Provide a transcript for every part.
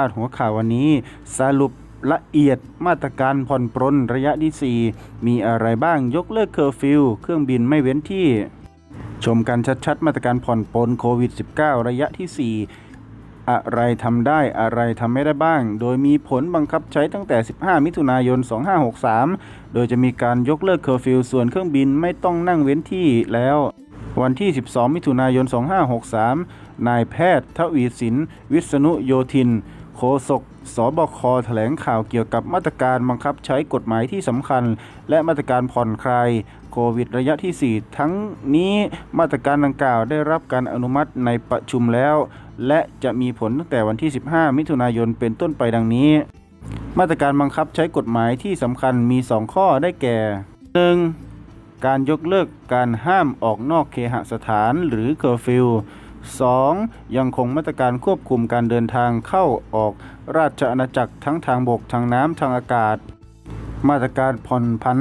าดหัวข่าววันนี้ สรุปละเอียดมาตรการผ่อนปรนระยะที่ 4 มีอะไรบ้างยกเลิกเคอร์ฟิวเครื่องบินไม่เว้นที่ ชมกันชัดๆ มาตรการผ่อนปลนโควิด -19 ระยะที่ 4อะไรทำได้อะไรทำไม่ได้บ้าง โดยมีผลบังคับใช้ตั้งแต่ 15 มิถุนายน 2563 โดยจะมีการยกเลิกเคอร์ฟิวส่วนเครื่องบินไม่ต้องนั่งเว้นที่แล้ว วันที่ 12 มิถุนายน 2563 นายแพทย์ทวีสิน วิษณุโยธิน โฆษกสบคแถลงข่าวเกี่ยวกับมาตรการบังคับใช้กฎหมายที่สำคัญ และมาตรการผ่อนคลายโควิดระยะที่ 4 ทั้งนี้มาตรการดังกล่าวได้รับการอนุมัติในประชุมแล้ว และจะมีผลตั้งแต่วันที่ 15 มิถุนายนเป็นต้นไปดังนี้ มาตรการบังคับใช้กฎหมายที่สำคัญมี 2 ข้อได้แก่ 1. การยกเลิกการห้ามออกนอกเคหสถานหรือเคอร์ฟิว 2. ยังคงมาตรการควบคุมการเดินทางเข้าออกราชอาณาจักรทั้งทางบกทางน้ำทางอากาศ มาตรการผ่อนผัน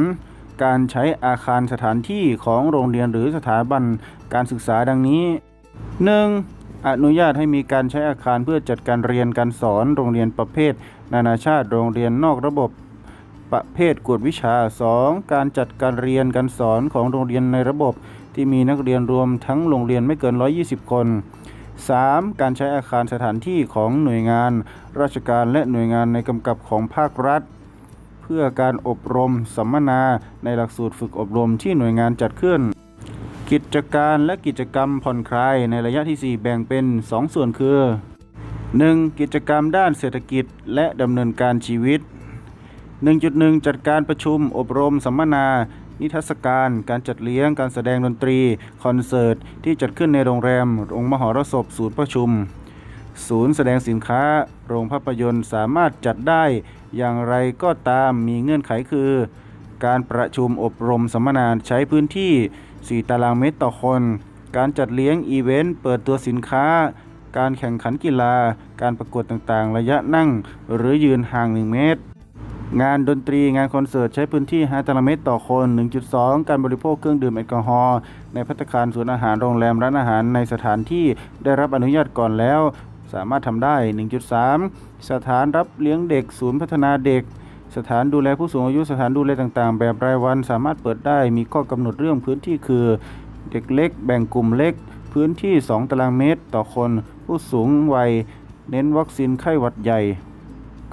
การใช้อาคารสถานที่ของโรงเรียนหรือสถาบันการศึกษาดังนี้ 1. อนุญาตให้มีการใช้อาคารเพื่อจัดการเรียนการสอนโรงเรียนประเภท นานาชาติโรงเรียนนอกระบบ ประเภทกวดวิชา 2. การจัดการเรียนการสอนของโรงเรียนในระบบ ที่มีนักเรียนรวมทั้งโรงเรียนไม่เกิน 120 คน 3. การใช้อาคารสถานที่ของหน่วยงาน ราชการและหน่วยงานในกำกับของภาครัฐ เพื่อการอบรมสัมมนาในหลักสูตรฝึกอบรมที่หน่วยงานจัดขึ้น กิจการและกิจกรรมผ่อนคลายในระยะที่ 4 แบ่งเป็น 2 ส่วนคือ 1. กิจกรรมด้านเศรษฐกิจและดำเนินการชีวิต 1.1 จัดการประชุมอบรมสัมมนา นิทรรศการ การจัดเลี้ยง การแสดงดนตรี คอนเสิร์ต ที่จัดขึ้นในโรงแรม โรงมหรสพ ศูนย์ประชุม ศูนย์แสดงสินค้า โรงภาพยนตร์สามารถจัดได้อย่างไรก็ตามมีเงื่อนไขคือ การประชุมอบรมสัมมนาใช้พื้นที่ 4 ตารางเมตรต่อคน การจัดเลี้ยงอีเวนต์ เปิดตัวสินค้า การแข่งขันกีฬา การประกวดต่างๆ ระยะนั่ง หรือยืนห่าง 1 เมตร งานดนตรีงานคอนเสิร์ตใช้พื้นที่ 5ตารางเมตรต่อคน 1.2 การบริโภคเครื่องดื่มแอลกอฮอล์ในภัตตาคารศูนย์อาหารโรงแรมร้านอาหารในสถานที่ได้รับอนุญาตก่อนแล้ว สามารถทำได้ 1.3 สถานรับเลี้ยงเด็ก ศูนย์พัฒนาเด็ก สถานดูแลผู้สูงอายุสถานดูแลต่างๆ แบบรายวันสามารถเปิดได้มีข้อกำหนดเรื่องพื้นที่คือ เด็กเล็ก แบ่งกลุ่มเล็ก พื้นที่ 2 ตารางเมตรต่อคน ผู้สูงวัย เน้นวัคซีนไข้หวัดใหญ่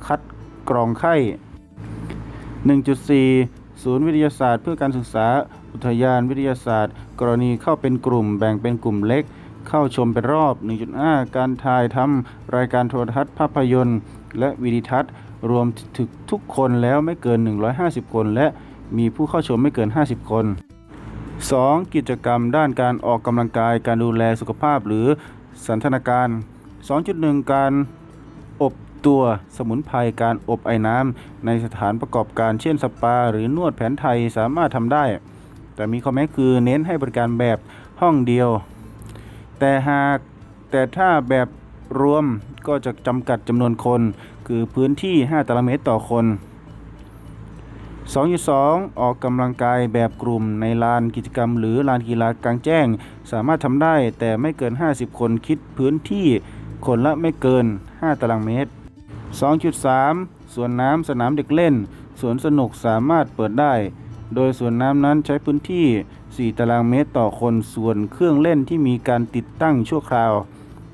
คัดกรองไข้ 1.4 ศูนย์วิทยาศาสตร์เพื่อการศึกษาอุทยานวิทยาศาสตร์ กรณีเข้าเป็นกลุ่มแบ่งเป็นกลุ่มเล็ก เข้าชมเป็นรอบ 1.5 การถ่ายทำรายการโทรทัศน์ภาพยนตร์ และวิดีทัศน์ รวมถึงทุกคนแล้วไม่เกิน 150 คน และมีผู้เข้าชมไม่เกิน 50 คน 2. กิจกรรมด้านการออกกำลังกายการดูแลสุขภาพหรือสันทนาการ 2.1 การอบ ตัวสมุนไพรการอบไอ้น้ำในสถานประกอบการเช่นสปา หรือนวดแผนไทยสามารถทำได้ แต่มีข้อแม้คือเน้นให้บริการแบบห้องเดียว แต่หากแต่ถ้าแบบรวมก็จะจำกัดจำนวนคน คือพื้นที่ 5 ตารางเมตรต่อคน 2.2 ออกกำลังกายแบบกลุ่มในลานกิจกรรม หรือลานกีฬากลางแจ้ง สามารถทำได้แต่ไม่เกิน 50 คนคิดพื้นที่คนละไม่เกิน 5 ตารางเมตร 2.3สวนน้ำสนามเด็กเล่น สวนสนุกสามารถเปิดได้ โดยสวนน้ำนั้นใช้พื้นที่ 4 ตารางเมตรต่อคน ส่วนเครื่องเล่นที่มีการติดตั้งชั่วคราว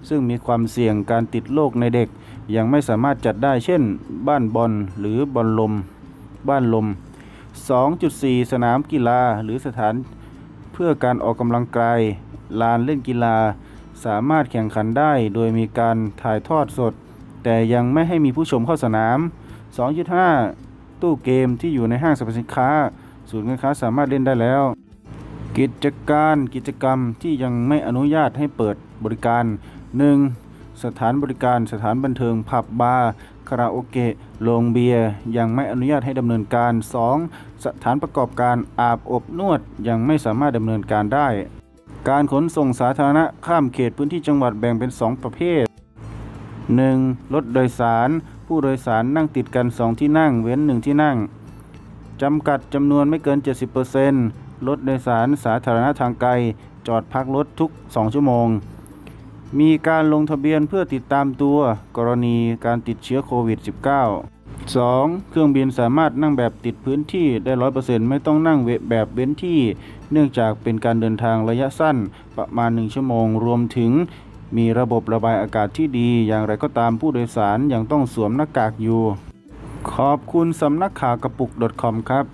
ซึ่งมีความเสี่ยงการติดโรคในเด็ก ยังไม่สามารถจัดได้เช่น บ้านบอลหรือบอลลม บ้านลม 2.4 สนามกีฬาหรือสถานเพื่อการออกกำลังกาย ลานเล่นกีฬา สามารถแข่งขันได้ โดยมีการถ่ายทอดสด แต่ยังไม่ให้มีผู้ชมเข้าสนาม 2.5 ตู้เกมที่อยู่ในห้างสรรพสินค้า ศูนย์การค้าสามารถเล่นได้แล้ว กิจการกิจกรรมที่ยังไม่อนุญาตให้เปิดบริการ 1. สถานบริการสถานบันเทิงผับบาร์คาราโอเกะโรงเบียร์ยังไม่อนุญาตให้ดำเนินการ 2. สถานประกอบการอาบอบนวดยังไม่สามารถดำเนินการได้ การขนส่งสาธารณะข้ามเขตพื้นที่จังหวัดแบ่งเป็น 2 ประเภท 1. รถโดยสาร ผู้โดยสารนั่งติดกัน 2 ที่นั่ง เว้น 1 ที่นั่ง จำกัดจำนวนไม่เกิน 70%รถโดยสารสาธารณะทางไกล จอดพักรถทุก 2 ชั่วโมง มีการลงทะเบียนเพื่อติดตามตัว กรณีการติดเชื้อโควิด -19 2. เครื่องบินสามารถนั่งแบบติดพื้นที่ได้ 100%ไม่ต้องนั่งเวแบบเว้นที่ เนื่องจากเป็นการเดินทางระยะสั้นประมาณ 1 ชั่วโมง รวมถึง มีระบบระบายอากาศที่ดี อย่างไรก็ตามผู้โดยสารยังต้องสวมหน้ากากอยู่ ขอบคุณสำนักข่าวกระปุก .com ครับ